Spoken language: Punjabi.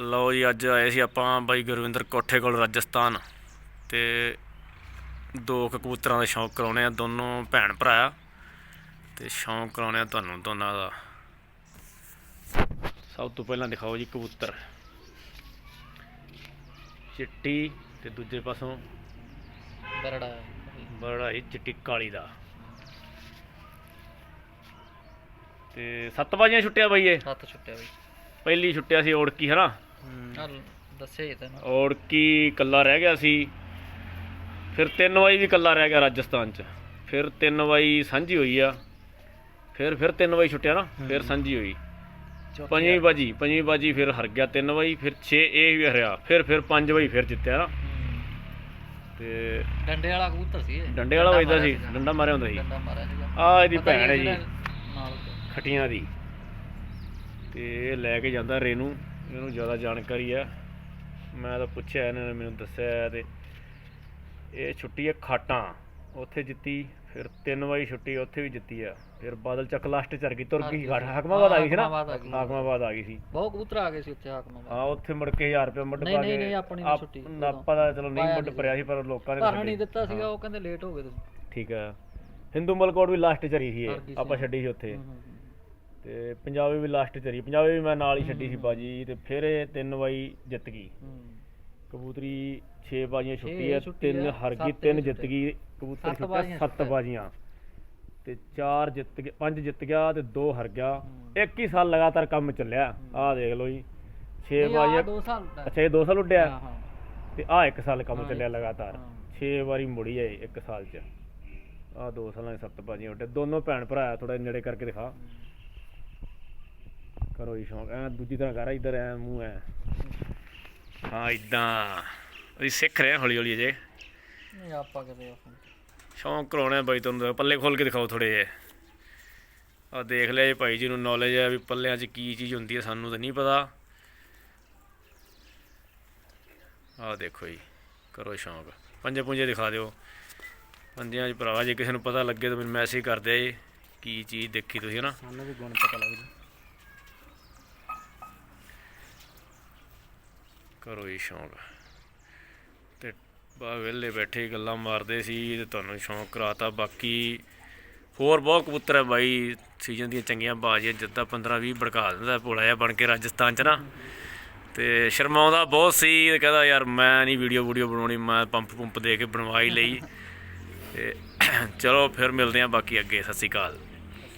ਲਓ ਜੀ ਅੱਜ ਆਏ ਸੀ ਆਪਾਂ ਬਾਈ ਗੁਰਵਿੰਦਰ ਕੋਠੇ ਕੋਲ ਰਾਜਸਥਾਨ ਤੇ ਦੋ ਕਬੂਤਰਾਂ ਦਾ ਸ਼ੌਂਕ ਕਰਾਉਣੇ ਆ ਦੋਨੋਂ ਭੈਣ ਭਰਾ ਆ। ਤੇ ਸ਼ੌਂਕ ਕਰਾਉਣੇ ਆ ਤੁਹਾਨੂੰ ਦੋਨਾਂ ਦਾ। ਸਭ ਤੋਂ ਪਹਿਲਾਂ ਦਿਖਾਓ ਜੀ ਕਬੂਤਰ। ਚਿੱਟੀ ਤੇ ਦੂਜੇ ਪਾਸੋਂ ਬਰੜਾ। ਬੜਾ ਹੀ ਚਿੱਟੀ ਕਾਲੀ ਦਾ। ਤੇ ਸੱਤ ਵਜੇ ਛੁੱਟਿਆ ਬਾਈ ਇਹ? ਹੱਥ ਛੁੱਟਿਆ ਬਈ। ਪਹਿਲੀ ਛੁੱਟਿਆ ਸੀ ਓੜਕੀ ਹਨਾ? ਚੱਲ ਦੱਸਿਆ ਹੀ ਤੈਨੂੰ। ਓੜਕੀ ਕੱਲਾ ਰਹਿ ਗਿਆ ਸੀ। ਫਿਰ ਤਿੰਨ ਵਾਈ ਵੀ ਕੱਲਾ ਰਹਿ ਗਿਆ ਰਾਜਸਥਾਨ ਚ। ਫਿਰ ਤਿੰਨ ਵਾਈ ਸਾਂਝੀ ਹੋਈ ਆ। ਫਿਰ ਫਿਰ ਤਿੰਨ ਵਾਈ ਛੁੱਟਿਆ ਨਾ ਫਿਰ ਸਾਂਝੀ ਹੋਈ। ਪੰਜਵੀਂ ਬਾਜੀ ਪੰਜਵੀਂ ਬਾਜੀ ਫਿਰ ਹਰ ਗਿਆ ਤਿੰਨ ਵਾਈ ਫਿਰ 6 ਇਹ ਵੀ ਹਰਿਆ। ਫਿਰ ਫਿਰ ਪੰਜ ਵਾਈ ਫਿਰ ਜਿੱਤਿਆ ਨਾ। ਤੇ ਡੰਡੇ ਵਾਲਾ ਕਬੂਤਰ ਸੀ ਇਹ। ਡੰਡੇ ਵਾਲਾ ਵੱਜਦਾ ਸੀ। ਡੰਡਾ ਮਾਰਿਆ ਹੁੰਦਾ ਸੀ। ਡੰਡਾ ਮਾਰਿਆ ਸੀਗਾ। ਆ ਇਹਦੀ ਭੈਣ ਹੈ ਜੀ। ਖਟੀਆਂ ਦੀ। ਤੇ ਇਹ ਲੈ ਕੇ ਜਾਂਦਾ ਰੇਨੂ। ਇਹਨੂੰ ਜ਼ਿਆਦਾ ਜਾਣਕਾਰੀ ਆ। ਮੈਂ ਤਾਂ ਪੁੱਛਿਆ ਇਹਨਾਂ ਨੇ ਮੈਨੂੰ ਦੱਸਿਆ ਤੇ ਇਹ ਛੁੱਟੀ ਹੈ ਖਾਟਾਂ। ਉੱਥੇ ਜਿੱਤੀ ਫਿਰ ਤਿੰਨ ਵਾਰੀ ਛੁੱਟੀ ਉੱਥੇ ਵੀ ਜਿੱਤੀ ਆ। ਫਿਰ ਬਾਦਲ ਚੱਕ ਲਾਸਟ ਚਰ ਗਈ ਤੁਰ ਗਈ ਘਾਟ ਹਕਮਾਬਾਦ ਆ ਗਈ ਸੀ ਨਾ? ਹਾਕਮਾਬਾਦ ਆ ਗਈ। ਹਕਮਾਬਾਦ ਸੀ। ਬਹੁਤ ਕਬੂਤਰ ਆ ਗਏ ਸੀ ਉੱਥੇ ਹਾਕਮਾਂ ਹਾਂ ਉੱਥੇ ਮੁੜ ਕੇ 1000 ਰੁਪਏ ਮੁੱਢ ਨਹੀਂ, ਪਾ ਨਹੀਂ, ਕੇ ਨਹੀਂ, ਆਪਣੀ ਨੀ ਆਪ- ਛੁੱਟੀ। ਆਪਾਂ ਤਾਂ ਚਲੋ ਨਹੀਂ ਮੁੱਢ ਭਰਿਆ ਸੀ। ਪਰ ਲੋਕਾਂ ਨੇ ਭਰਨ ਨਹੀਂ ਦਿੱਤਾ ਸੀਗਾ ਉਹ ਕਹਿੰਦੇ ਲੇਟ ਹੋ ਗਏ ਤੁਸੀਂ। ਠੀਕ ਆ। ਹਿੰਦੂ ਮਲਕੋਟ ਵੀ ਲਾਸਟ ਚਰੀ ਸੀ। ਆਪਾਂ ਛੱਡੀ ਸੀ ਉੱਥੇ। ਤੇ ਪੰਜਾਬੀ ਵੀ ਲਾਸਟ ਚਰੀ ਪੰਜਾਬੀ ਵੀ ਮੈਂ ਨਾਲ ਹੀ ਛੱਡੀ ਸੀ ਬਾਜੀ ਤੇ ਫਿਰ ਇਹ ਤਿੰਨ ਵਾਈ ਜਿੱਤ ਗਈ। ਹੂੰ। ਕਬੂਤਰੀ 6 ਬਾਜੀਆਂ ਛੁੱਟੀ ਛੁੱਟੀ ਤਿੰਨ ਹਰ ਗਈ ਤਿੰਨ ਹੀ ਜਿੱਤ। ਗਈ ਕਬੂਤਰ ਸੱਤ ਛੁੱਟਿਆ। ਬਾਜ਼ੀਆਂ। ਤੇ ਚਾਰ ਜਿੱਤ ਗਿਆ ਪੰਜ ਜਿੱਤ ਗਿਆ ਤੇ ਦੋ ਹਰ ਗਿਆ। ਹੂੰ। ਇੱਕ ਹੀ ਸਾਲ ਲਗਾਤਾਰ ਕੰਮ ਚੱਲਿਆ। ਆਹ ਦੇਖ ਲਓ ਜੀ। 6 ਨਹੀਂ, ਆਹ ਬਾਜੀਆਂ ਸਾਲ। ਅੱਛਾ ਇਹ ਦੋ ਸਾਲ ਉੱਡਿਆ। ਹਾਂ, ਹਾਂ। ਤੇ ਆਹ ਇੱਕ ਸਾਲ ਕੰਮ ਹਾਂ, ਚੱਲਿਆ ਲਗਾਤਾਰ। ਹਾਂ। 6 ਵਾਰੀ ਮੁੜੀ ਹੈ ਇੱਕ ਸਾਲ ਚ। ਆਹ ਦੋ ਸਾਲਾਂ ਦੇ ਸੱਤ ਬਾਜੀਆਂ ਉੱਡੇ। ਦੋਨੋਂ ਭੈਣ ਭਰਾ ਥੋੜਾ ਨੇੜੇ ਕਰਕੇ ਦਿਖਾ। ਕਰੋ ਜੀ ਸ਼ੌਂਕ। ਐ ਦੂਜੀ ਤਰ੍ਹਾਂ ਕਰ ਇਧਰ ਐ ਮੂੰਹ ਐ। ਹਾਂ ਇਦਾਂ। ਅਸੀਂ ਸਿੱਖ ਰਹੇ ਹਾਂ ਹੌਲੀ ਹੌਲੀ ਅਜੇ। ਨਹੀਂ ਆਪਾਂ ਆਪਾਂ ਸ਼ੌਂਕ ਕਰਾਉਣਾ ਬਾਈ ਤੁਹਾਨੂੰ ਪੱਲੇ ਖੋਲ ਕੇ ਦਿਖਾਓ ਥੋੜੇ ਜੇ ਆ ਦੇਖ ਲਿਆ ਜੀ ਭਾਈ ਜੀ ਨੂੰ ਨੌਲੇਜ ਹੈ ਵੀ ਪੱਲਿਆਂ 'ਚ ਕੀ ਚੀਜ਼ ਹੁੰਦੀ ਹੈ ਸਾਨੂੰ ਤਾਂ ਨਹੀਂ ਪਤਾ। ਆਹ ਦੇਖੋ ਜੀ ਕਰੋ ਸ਼ੌਂਕ। ਪੰਜੇ ਪੁੰਜੇ ਦਿਖਾ ਦਿਓ। ਪੰਜਿਆਂ 'ਚ ਭਰਾਵਾ ਜੇ ਕਿਸੇ ਨੂੰ ਪਤਾ ਲੱਗੇ ਤਾਂ ਮੈਨੂੰ ਮੈਸੇਜ ਕਰ ਦਿਆ ਜੀ ਕੀ ਚੀਜ਼ ਦੇਖੀ ਤੁਸੀਂ ਹਨਾ? ਸਾਨੂੰ ਵੀ ਗੁਣ ਪਤਾ ਲੱਗਦਾ ਕਰੋ ਜੀ ਸ਼ੌਂਕ। ਤੇ ਬਾ ਵਿਹਲੇ ਬੈਠੇ ਗੱਲਾਂ ਮਾਰਦੇ ਸੀ ਤੇ ਤੁਹਾਨੂੰ ਸ਼ੌਂਕ ਕਰਾਤਾ। ਬਾਕੀ ਹੋਰ ਬਹੁਤ ਕਬੂਤਰ ਹੈ ਬਾਈ ਸੀਜ਼ਨ ਦੀਆਂ ਚੰਗੀਆਂ ਬਾਜ਼ੀਆਂ, ਜਿੱਦਾਂ 15 20 ਭੜਕਾ ਦਿੰਦਾ ਭੋਲਾ ਜਿਹਾ ਬਣ ਕੇ ਰਾਜਸਥਾਨ ਚ ਨਾ। ਤੇ ਸ਼ਰਮਾਉਂਦਾ ਬਹੁਤ ਸੀ, ਤੇ ਕਹਿੰਦਾ ਯਾਰ ਮੈਂ ਨਹੀਂ ਵੀਡੀਓ ਵੀਡੀਓ ਬਣਾਉਣੀ, ਮੈਂ ਪੰਪ ਪੰਪ ਦੇ ਕੇ ਬਣਵਾਈ ਲਈ। ਤੇ ਚਲੋ ਫਿਰ ਮਿਲਦੇ ਹਾਂ ਬਾਕੀ ਅੱਗੇ, ਸਤਿ ਸ਼੍ਰੀ ਅਕਾਲ।